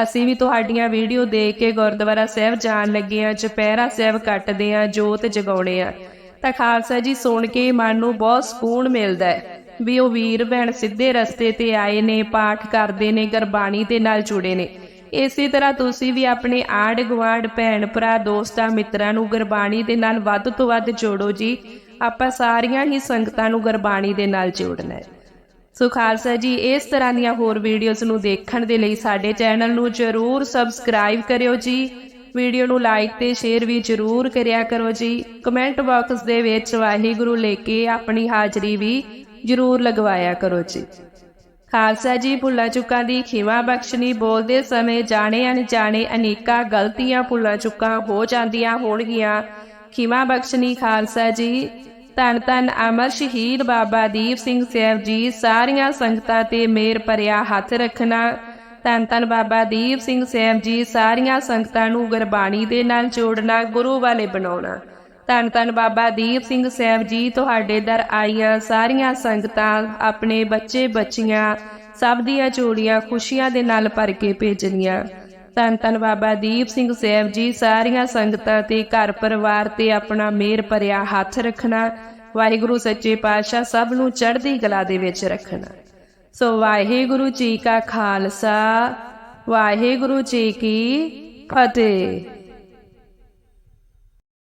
ਅਸੀਂ ਵੀ ਤੁਹਾਡੀਆਂ ਵੀਡੀਓ ਦੇਖ ਕੇ ਗੁਰਦੁਆਰਾ ਸਾਹਿਬ ਜਾਣ ਲੱਗੇ ਆ ਚੁਪਹਿਰਾ ਸਾਹਿਬ ਕੱਟਦੇ ਆ ਜੋਤ ਜਗਾਉਣੇ ਆ ਤਾਂ ਖਾਲਸਾ ਜੀ ਸੁਣ ਕੇ ਮਨ ਨੂੰ ਬਹੁਤ ਸਕੂਨ ਮਿਲਦਾ ਹੈ ਵੀ ਉਹ ਵੀਰ ਭੈਣ ਸਿੱਧੇ ਰਸਤੇ ਤੇ ਆਏ ਨੇ, ਪਾਠ ਕਰਦੇ ਨੇ, ਗੁਰਬਾਣੀ ਦੇ ਨਾਲ ਜੁੜੇ ਨੇ। ਇਸੇ ਤਰ੍ਹਾਂ ਤੁਸੀਂ ਵੀ ਆਪਣੇ ਆੜ ਗੁਆਂਢ, ਭੈਣ ਭਰਾ, ਦੋਸਤਾਂ, ਮਿੱਤਰਾਂ ਨੂੰ ਗੁਰਬਾਣੀ ਦੇ ਨਾਲ ਵੱਧ ਤੋਂ ਵੱਧ ਜੋੜੋ ਜੀ। ਆਪਾਂ ਸਾਰੀਆਂ ਹੀ ਸੰਗਤਾਂ ਨੂੰ ਗੁਰਬਾਣੀ ਦੇ ਨਾਲ ਜੋੜਨਾ ਹੈ। ਸੋ ਖਾਲਸਾ ਜੀ, ਇਸ ਤਰ੍ਹਾਂ ਦੀਆਂ ਹੋਰ ਵੀਡੀਓਜ਼ ਨੂੰ ਦੇਖਣ ਦੇ ਲਈ ਸਾਡੇ ਚੈਨਲ ਨੂੰ ਜਰੂਰ ਸਬਸਕ੍ਰਾਈਬ ਕਰਿਓ ਜੀ। ਵੀਡੀਓ ਨੂੰ ਲਾਈਕ ਤੇ ਸ਼ੇਅਰ ਵੀ ਜਰੂਰ ਕਰਿਆ ਕਰੋ ਜੀ। ਕਮੈਂਟ ਬਾਕਸ ਦੇ ਵਿੱਚ ਵਾਹਿਗੁਰੂ ਲੈ ਕੇ ਆਪਣੀ ਹਾਜ਼ਰੀ ਵੀ ਜਰੂਰ ਲਗਵਾਇਆ ਕਰੋ ਜੀ। ਖਾਲਸਾ ਜੀ, ਭੁੱਲਾਂ ਚੁੱਕਾਂ ਦੀ ਖਿਮਾ ਬਖਸ਼ਣੀ, ਬੋਲਦੇ ਸਮੇਂ ਜਾਣੇ ਅਣਜਾਣੇ ਅਨੇਕਾਂ ਗਲਤੀਆਂ ਭੁੱਲਾਂ ਚੁੱਕਾਂ ਹੋ ਜਾਂਦੀਆਂ ਹੋਣਗੀਆਂ। ਖਿਮਾ ਬਖਸ਼ਨੀ ਖਾਲਸਾ ਜੀ। ਧੰਨ ਧੰਨ ਅਮਰ ਸ਼ਹੀਦ ਬਾਬਾ ਦੀਪ ਸਿੰਘ ਸਾਹਿਬ ਜੀ, ਸਾਰੀਆਂ ਸੰਗਤਾਂ ਤੇ ਮੇਰ ਭਰਿਆ ਹੱਥ ਰੱਖਣਾ। ਧੰਨ ਧੰਨ ਬਾਬਾ ਦੀਪ ਸਿੰਘ ਸਾਹਿਬ ਜੀ, ਸਾਰੀਆਂ ਸੰਗਤਾਂ ਨੂੰ ਗੁਰਬਾਣੀ ਦੇ ਨਾਲ ਜੋੜਨਾ, ਗੁਰੂ ਵਾਲੇ ਬਣਾਉਣਾ। ਧੰਨ ਧੰਨ ਬਾਬਾ ਦੀਪ ਸਿੰਘ ਸਾਹਿਬ ਜੀ, ਤੁਹਾਡੇ ਦਰ ਆਈਆਂ ਸਾਰੀਆਂ ਸੰਗਤਾਂ, ਆਪਣੇ ਬੱਚੇ ਬੱਚੀਆਂ ਸਭ ਦੀਆਂ ਜੋੜੀਆਂ ਖੁਸ਼ੀਆਂ ਦੇ ਨਾਲ ਭਰ ਕੇ ਭੇਜਣੀਆਂ। ਧੰਨ ਧੰਨ ਬਾਬਾ ਦੀਪ ਸਿੰਘ ਸਾਹਿਬ ਜੀ, ਸਾਰੀਆਂ ਸੰਗਤਾਂ ਤੇ ਘਰ ਪਰਿਵਾਰ ਤੇ ਆਪਣਾ ਮੇਰ ਭਰਿਆ ਹੱਥ ਰੱਖਣਾ। ਵਾਹਿਗੁਰੂ ਸੱਚੇ ਪਾਤਸ਼ਾਹ ਸਭ ਨੂੰ ਚੜ੍ਹਦੀ ਕਲਾ ਦੇ ਵਿੱਚ ਰੱਖਣਾ। ਸੋ ਵਾਹਿਗੁਰੂ ਜੀ ਕਾ ਖਾਲਸਾ, ਵਾਹਿਗੁਰੂ ਜੀ ਕੀ ਫਤਿਹ।